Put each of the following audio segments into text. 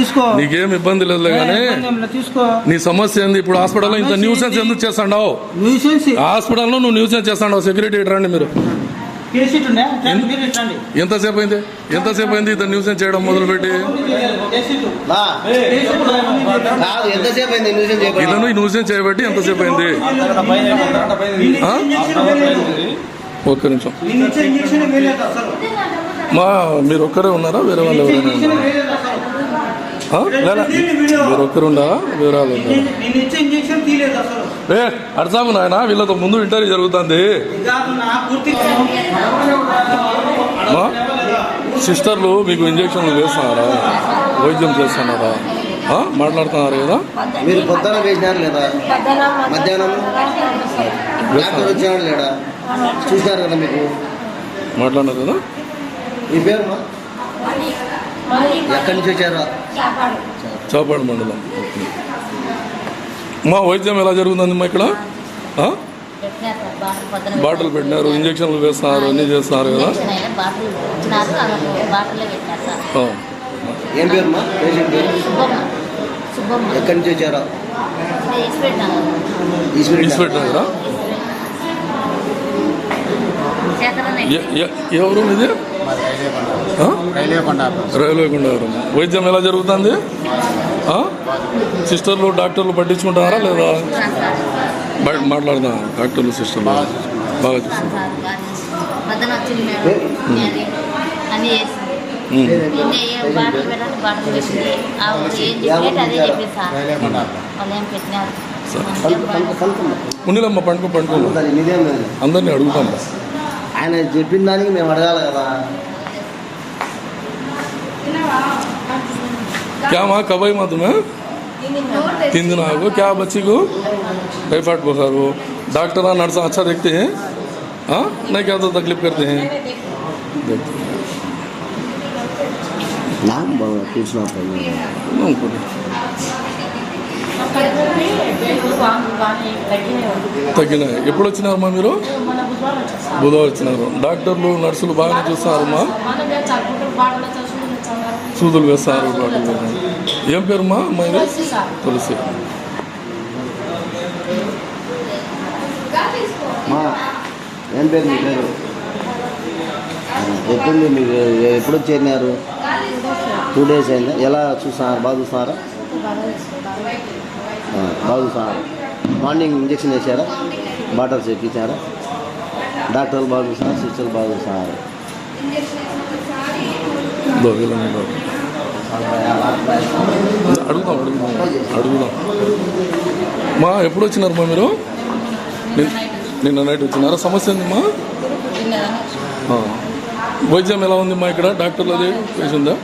తీసుకో. నీకేం ఇబ్బంది లేదులే కానీ లేదు, తీసుకో. నీ సమస్య ఏంది? ఇప్పుడు హాస్పిటల్లో ఇంత న్యూసెన్స్? ఎందుకు చేస్తాడావు న్యూసెన్స్. హాస్పిటల్లో నువ్వు న్యూసెన్స్ చేస్తాడావు సెక్యూరిటీ రండి మీరు. ఎంతసేపు అయింది? ఎంతసేపు అయింది ఇంత న్యూసెన్స్ చేయడం మొదలుపెట్టి? ఇతను ఈ న్యూసెన్స్ చేయబట్టి ఎంతసేపు అయింది. ఒక్క నిమిషం. మా మీరు ఒక్కరే ఉన్నారా? వేరే వాళ్ళు ఎవరైనా ఇంజక్షన్ తీయలేదు అసలు ఏ అర్థాము నాయన వీళ్ళతో ముందు ఇంటర్వ్యూ జరుగుతుంది. సిస్టర్లు మీకు ఇంజక్షన్లు వేస్తున్నారా? వైద్యం చేస్తున్నారా? మాట్లాడుతున్నారు కదా మీరు పొద్దున వేసినారు లేదా? మధ్యాహ్నం? డాక్టర్ వచ్చినాడు లేడా చూసినారు కదా మీకు? మాట్లాడినారు కదా? మీ పేరు ఎక్కడి నుంచి వచ్చారా? చాపాడు మండలం. మా వైద్యం ఎలా జరుగుతుంది మా ఇక్కడ? ఆ? బాటిల్ పెట్టినారు ఇంజక్షన్లు వేస్తున్నారు అన్నీ చేస్తున్నారు కదా. ఏం పేరు? ఎక్కడి నుంచి వచ్చారా? ఇన్స్పెక్టర్ ఎ- ఎవరు ఇది? రైల్వే కొండాపురం వైద్యం ఎలా జరుగుతుంది? సిస్టర్లు డాక్టర్లు పట్టించుకుంటారా లేదా? బయట మాట్లాడదాం డాక్టర్లు సిస్టర్లు బాగా ఉన్నిలమ్మ పండుకో పండుకో అందరినీ అడుగుతాం. ఆయన చెప్పిన దానికి మేము అడగాలి కదా. क्या वहाँ कबाई मत में तीन दिन आगो क्या बच्ची को टाइफाइड बुखार हो डॉक्टर और नर्स अच्छा देखते हैं हाँ नहीं क्या तो तकलीफ करते हैं देखते हैं నా కూర్చున్నప్పుడు उनको తగ్గినాయి ఎప్పుడు వచ్చినారమ్మా మీరు బుధవారం వచ్చినారు డాక్టర్లు నర్సులు బాగానే చూస్తున్నారమ్మా సూదులు వేస్తారు. ఏం పేరుమా అమ్మాయి తులసి మా ఏం పేరు మీ పేరు? ఎప్పుడు మీకు ఎప్పుడు చేరినారు? టూ డేస్ అయిందా? ఎలా చూస్తున్నారు బాగా చూస్తున్నారా బాగా చూస్తున్నారు మార్నింగ్ ఇంజక్షన్ వేసారా బాటల్స్ ఎక్కించారా? డాక్టర్లు బాగా చూస్తున్నారు సిస్టర్లు బాగా చూస్తున్నారు అడుగుదాం అడుగుదాం. అడుగుదాం మా ఎప్పుడు వచ్చినారమ్మా మీరు? నిన్- నిన్న నైట్ వచ్చినారా? సమస్య ఏందమ్మా ఆ. వైద్యం ఎలా ఉందమ్మా ఇక్కడ? డాక్టర్లు అది చేసిందా?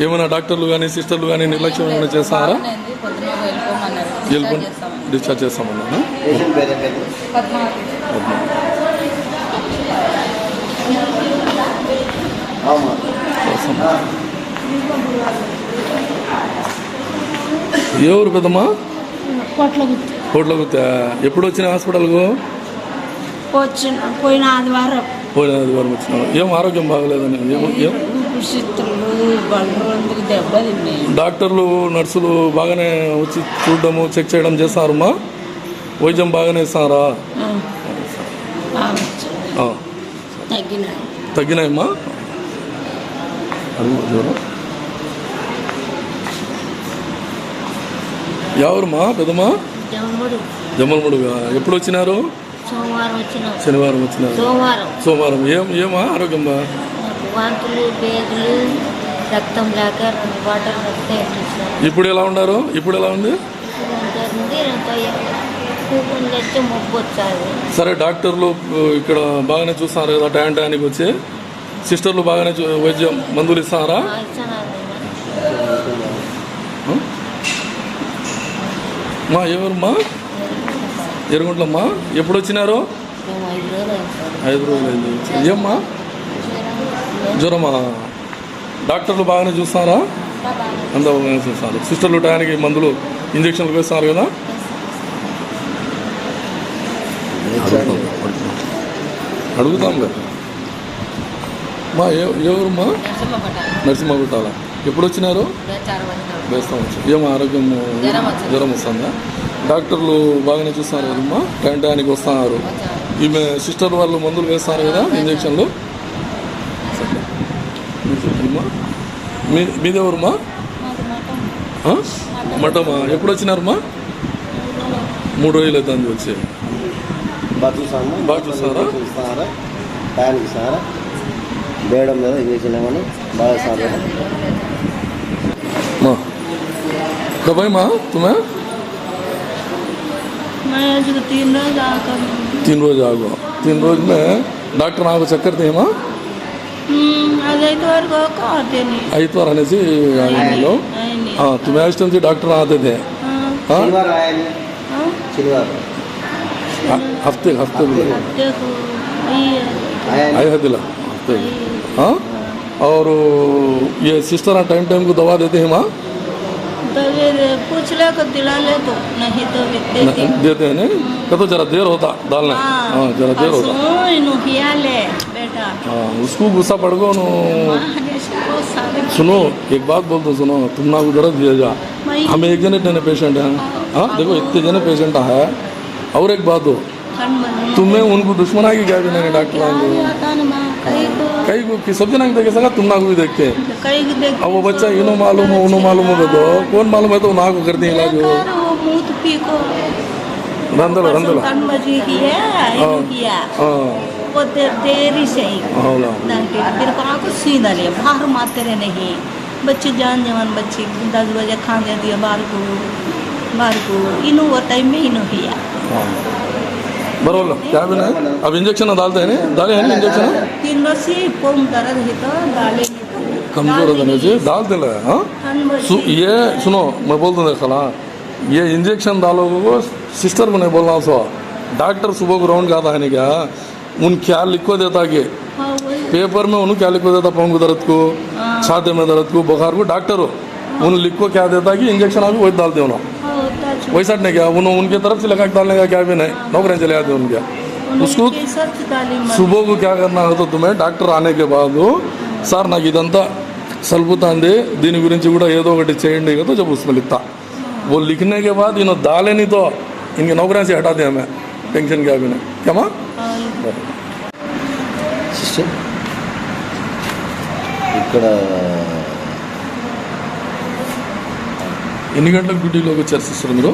ఏమైనా డాక్టర్లు కానీ సిస్టర్లు కానీ నిర్లక్ష్యం ఏమైనా చేస్తారా? వెళ్ళిపోయి డిశ్చార్జ్ చేస్తామన్నా ఏం ఊరు పెద్దమ్మా? కోట్ల గుర్తు కోట్ల గుర్తా ఎప్పుడు వచ్చిన హాస్పిటల్కు? వచ్చిన పోయిన ఆదివారం. పోయిన ఆదివారం వచ్చినావు? ఏం ఆరోగ్యం బాగలేదని? డాక్టర్లు నర్సులు బాగానే వచ్చి చూడడము చెక్ చేయడం చేస్తారమ్మా? వైద్యం బాగానే ఇస్తారా తగ్గినాయమ్మా? చూడు. ఎవరమ్మా? జమ్మడు. జమ్మలముడుగా ఎప్పుడు వచ్చినారు? శనివారం వచ్చినారు. సోమవారం. ఏం ఏమా ఆరోగ్యం బా నాకు వాంతులు బేగులు రక్తం లేక రెండు బాటలు రక్తం ఎక్కించారు. ఇప్పుడు ఎలా ఉన్నారు? ఇప్పుడు ఎలా ఉంది? సరే డాక్టర్లు ఇక్కడ బాగానే చూస్తున్నారు కదా టైం టైంకి వచ్చి. సిస్టర్లు బాగానే చూ- వైద్యం మందులు ఇచ్చాను మా ఎవరమ్మా? ఎరుగుంట్లమ్మా ఎప్పుడు వచ్చినారు ఐదు రోజులు అయింది సార్. ఐదు రోజులు అయింది. ఏమ్మా? జ్వరమా? డాక్టర్లు బాగానే చూస్తారా? అంతా బాగానే చూస్తారు. సిస్టర్లు టయానికి మందులు ఇంజక్షన్లు వేస్తున్నారు కదా? అడుగుతాం కదా? మా ఎవరమ్మా నరసింహ గుట్టాల ఎప్పుడు వచ్చినారు? వేస్తాం వచ్చి. ఏం ఆరోగ్యం? జ్వరం వస్తుందా. డాక్టర్లు బాగానే చూస్తున్నారు కదమ్మా. టైం టైంకి వస్తున్నారు ఈమె సిస్టర్ వాళ్ళు మందులు వేస్తారు కదా ఇంజక్షన్లు. మీ మీదెవరమ్మా? ఆ? మఠమా? ఎప్పుడు వచ్చినారమ్మా? మూడు రోజులు అవుతుంది వచ్చి. బాగా చూసాము ಬೇಡ ಮೇಲೆ ಇಂಜೆಕ್ಷನ್ ಏಮೋ कब है माँ तुम्हें तीन रोज तीन रोज आगो तीन रोज में डॉक्टर आपको चक्कर दे माँ ऐतवार आने से आए लोग हाँ तुम्हें उस टाइम डॉक्टर आते थे हफ़्ते हफ़्ते आया दिला हफ़्ते में। हाँ? और ये सिस्टर टाइम टाइम को दवा देते हैं माँ? पूछ ले को दिला ले तो। नहीं तो देती देते हैं ना? क्या तो जरा देर होता डालने। हाँ। जरा देर होता। ले बेटा। हाँ उसको गुस्सा पड़ गो नो वहाँ सुनो एक बात बोल दो सुनो तुम ना उधर दिया जा। हम एक जने इतने पेशेंट हैं। हाँ देखो इतने जने पेशेंट है। और एक बात हो। तुम्हें उनको दुश्मन आएगी क्या नहीं डॉक्टर आएँगे? ಕೈಗೆ ಸಬ್ಜೆನಾಗ ತೆಗೆಸಾಗ ತುಮ್ನಾಗ ಇದಕ್ಕೆ ಅವ ಬಚ್ಚ ಏನು ಮಾಲೂಮು ಅವನು ಮಾಲೂಮು ಬದು ಕೋನ್ ಮಾಲೂಮ್ ಆಯ್ತು ನಾಲ್ಕು ಕರ್ತೀನಿ ಇಲ್ಲ ಅದು ರಂದಲ ರಂದಲ देरी से ही फिर कहा कुछ सीधा लिया बाहर मारते रहे नहीं बच्चे जान जवान बच्चे दस बजे खाने दिया बाहर को बाहर को इनो वो टाइम में इनो किया हाँ बरोबर क्या भी नहीं अब इंजेक्शन डालते हैं ना डाले हैं इंजेक्शन है कमज़ोर होने से डाल दिला है हाँ ये सुनो मैं बोल दूँ खला ये इंजेक्शन डालोगे को सिस्टर को नहीं बोलना सो डॉक्टर सुबह को राउंड आता है नहीं क्या उन क्या लिखो देता कि हाँ पेपर में उन्हें क्या लिखो देता पाँव दर्द को हाँ। छाते में दर्द को बुखार को डॉक्टर हो उन लिख क्या देता कि इंजेक्शन अभी वही डालते हो ना हाँ है वैसा नहीं क्या उन्होंने उनके तरफ से लगा के डालने का क्या भी नहीं नौकरियाँ चले जाते उनके उसको उन्होंने सब तालीम సుబో क्या करना है तो तुम्हें డాక్టర్ ఆనే के बाद సార్ నాకు ఇదంతా సలుపుతాంది దీని గురించి కూడా ఏదో ఒకటి చేయండి కదా जब उसमें लिखता वो लिखने के बाद इन्हों डाले नहीं तो इनके नौकरियां से हटा दिया मैं टेंशन क्या भी नहीं क्या माँ సిస్టర్ ఇక్కడ ఎన్ని గంటలకు డ్యూటీలోకి వచ్చారు సిస్టర్ మీరు?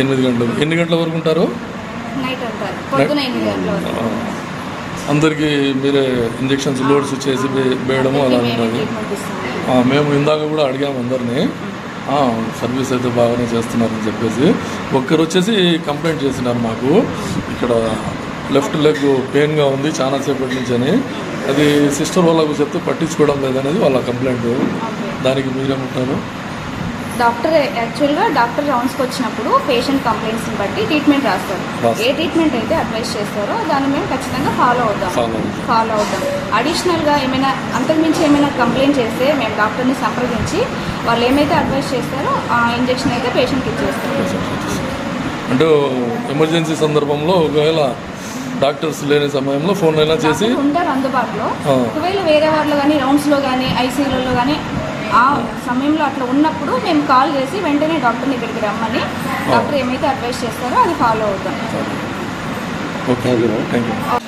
ఎనిమిది గంటలకు. గంటలకు. ఎన్ని గంటల వరకు ఉంటారు? గంటల అందరికీ మీరే ఇంజెక్షన్స్ లోడ్స్ చేసి వేయడము అలా ఉంటుంది మేము ఇందాక కూడా అడిగాము అందరినీ. సర్వీస్ అయితే బాగానే చేస్తున్నారని చెప్పేసి. ఒక్కరు వచ్చేసి కంప్లైంట్ చేసినారు మాకు. ఇక్కడ లెఫ్ట్ లెగ్ పెయిన్గా ఉంది చాలా సేపటి నుంచి అని. అది సిస్టర్ వాళ్ళకు చెప్తే పట్టించుకోవడం లేదనేది వాళ్ళ కంప్లైంట్. దానికి మీరేమంటారు? డాక్టర్ యాక్చువల్గా డాక్టర్ రౌండ్స్కి వచ్చినప్పుడు పేషెంట్ కంప్లైంట్స్ని బట్టి ట్రీట్మెంట్ రాస్తారు. ఏ ట్రీట్మెంట్ అయితే అడ్వైస్ చేస్తారో దాన్ని మేము ఖచ్చితంగా ఫాలో అవుతాం. ఫాలో అవుతాం అడిషనల్గా ఏమైనా అంతకుమించి ఏమైనా కంప్లైంట్ చేస్తే మేము డాక్టర్ని సంప్రదించి వాళ్ళు ఏమైతే అడ్వైస్ చేస్తారో ఆ ఇంజెక్షన్ అయితే పేషెంట్కి ఇచ్చేస్తాం అంటే ఎమర్జెన్సీ సందర్భంలో ఒకవేళ డాక్టర్స్ లేని సమయంలో ఫోన్ అయినా చేసి ఉంటారు అందుబాటులో. ఒకవేళ వేరే వాళ్ళు కానీ రౌండ్స్లో కానీ ఐసీయూలలో కానీ ఆ సమయంలో అట్లా ఉన్నప్పుడు మేము కాల్ చేసి వెంటనే డాక్టర్ని ఇక్కడికి రమ్మని డాక్టర్ ఏమైతే అడ్వైస్ చేస్తారో అది ఫాలో అవుతాం. Okay thank you